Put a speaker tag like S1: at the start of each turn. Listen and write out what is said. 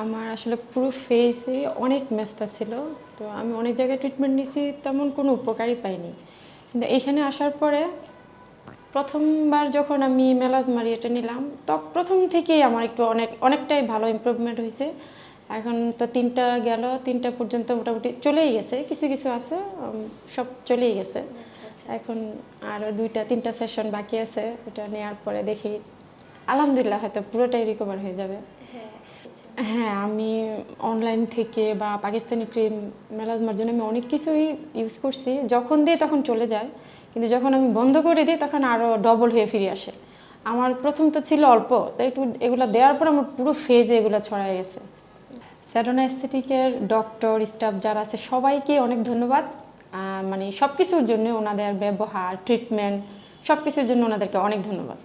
S1: আমার আসলে পুরো ফেসে অনেক মেস্তা ছিল তো আমি অনেক জায়গায় ট্রিটমেন্ট নিয়েছি তেমন কোনো উপকারই পাইনি। কিন্তু এখানে আসার পরে প্রথমবার যখন আমি মেলাজমারি এটা নিলাম তো প্রথম থেকেই আমার একটু অনেক অনেকটাই ভালো ইমপ্রুভমেন্ট হয়েছে। এখন তো তিনটা গেল তিনটা পর্যন্ত মোটামুটি চলেই গেছে কিছু কিছু আছে সব চলেই গেছে। এখন আরও দুইটা তিনটা সেশন বাকি আছে ওটা নেওয়ার পরে দেখি আলহামদুলিল্লাহ হয়তো পুরোটাই রিকভার হয়ে যাবে।
S2: হ্যাঁ আচ্ছা।
S1: হ্যাঁ আমি অনলাইন থেকে বা পাকিস্তানি ক্রিম মেলাজমার জন্য আমি অনেক কিছুই ইউজ করছি। যখন দিই তখন চলে যায়। কিন্তু যখন আমি বন্ধ করে দিই তখন আরও ডবল হয়ে ফিরে আসে। আমার প্রথম তো ছিল অল্প, তাই একটু এগুলো দেওয়ার পর আমার পুরো ফেজে এগুলো ছড়ায় গেছে। স্যারোনা এস্থেটিকের ডক্টর স্টাফ যারা আছে, সবাইকে অনেক ধন্যবাদ। মানে সব কিছুর জন্য ওনাদের ব্যবহার ট্রিটমেন্ট সব কিছুর জন্য ওনাদেরকে অনেক ধন্যবাদ।